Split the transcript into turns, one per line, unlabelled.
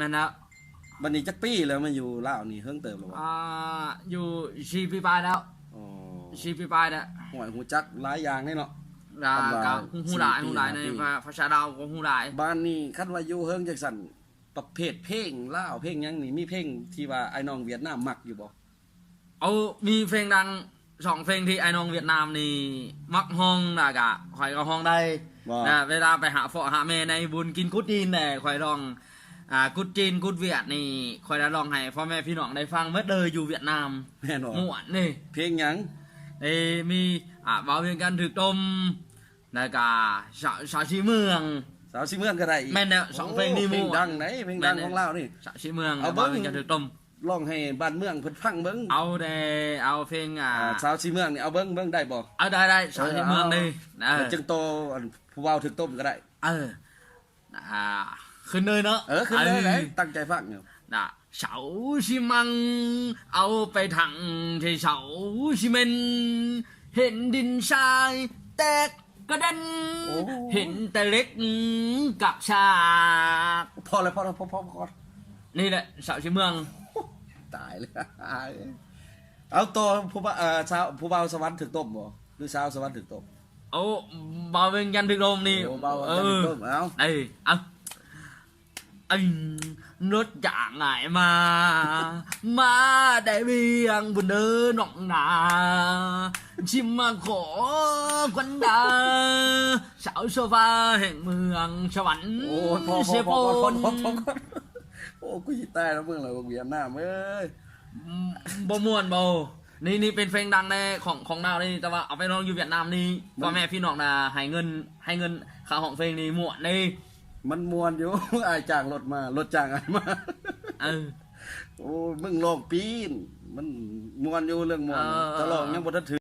นั่นนะ
บัดนี้จักปีแล้วมาอยู่ลาวนี่เฮิงเติบแล้วบ่
อ่าอยู่ชีปีปลายแล้ว
อ๋อ
ชีปีปลายแล้ว
หวยหูจักหลายอย่างนี่เนาะ
ลา
คำว่า
กับหูหลาย
สี่ปี
หูหลายใน
ห้าปี
ภาภาษาดาวก็หูหลาย
บ้านนี่คันว่าอยู่เฮิงจังซั่นประเภทเพลงลาวเพลงหยังนี่มีเพลงที่ว่าไอ้น้องเวียดนามมักอยู่บ่
เอามีเพลงดังสองเพลงที่ไอ้น้องเวียดนามนี่มักห้องนะกะข่อยก็ห้องได้
ว่า
นะเวลาไปหาฝอหาแม่ในบุญกินกุดจีนแต่ข่อยลอง อ่ากุดจีนกุดเวียดนี่ข่อยได้ลองให้พ่อแม่พี่น้องได้ฟังเมื่อเดยอยู่เวียดนาม
แม่นบ่
ม่วนนี่
เพลงหยัง
เอ้มีอ่าเบาเพียงกันถือตมแล้วก็สาวสาวชีเมือง
สาวสิเมืองก็ได้อีก
แม่นแล้วสองเพลงนี่
เพลง
ม่วน
ดังไหนเพลงดังของลาวนี่
สาวชีเมือง
เอา
เบา
เบิ่ง
เพียงกันถือตม
ร้องให้บ้านเมืองเพิ่นฟังเบิ่ง
เอาได้เอาเพลงอ่า
อ่าสาวสิเมืองนี่เอาเบิ่งเบิ่งได้บ่
เอาได้ได้สาวชีเมืองนี่เออ
จึงโตอันผู้เว้าถึกต้มก็ได้
เอออ่า ขึ้นเลยเนาะ
เออขึ้นเลยได้ตั้งใจฟังอยู่
น่ะเสาชิมัง เอาไปถังที่เสาชิเมน เห็นดินทรายแตกกระเด็น
โอ้
เห็นแต่เล็กกับชาก
พอแล้วพอแล้วพอพอพอ
นี่แหละเสาชิเมือง
ตายเลยเอาตัวผู้บ่าวเอ่อชาวผู้บ่าวสวรรค์ถึกต้มบ่หรือชาวสวรรค์ถึกต้ม
เอาบาวเวงยันถึงลมนี่
โอ้บ่าว
เอ
ถึ
อก
ต้มเอา
ไอ้เอาไอ้รถจากไหนมามาได้เบียงบนเดินหนองนาชิมมาขอควันดาสาวโซฟาแห่งเมือง สวรรค์
โอ้ยพอพ
เสี
อยพ
โป
อพอพอนพอพอพอโอ้กูสิตายแล้วมึงเหรอเวียนหน้าเอ้ย
บ่ม่วนบ่นี่นี่เป็นเพลงดังในของของดาวนี่แต่ว่าเอาไปร้องอยู่เวียดนามนี่พ่อแม่พี่น้องนะให้เงินให้เงินค่าของเพลงนี่ม่วนนี่
มันมวนอยู่ อายจ้างรถมารถจ้างอายมา
เออ
โอ้ยมึงลองปีน มันมวนอยู่เรื่องมวน
เออ
ถ้าลองยังบ่ทันถึง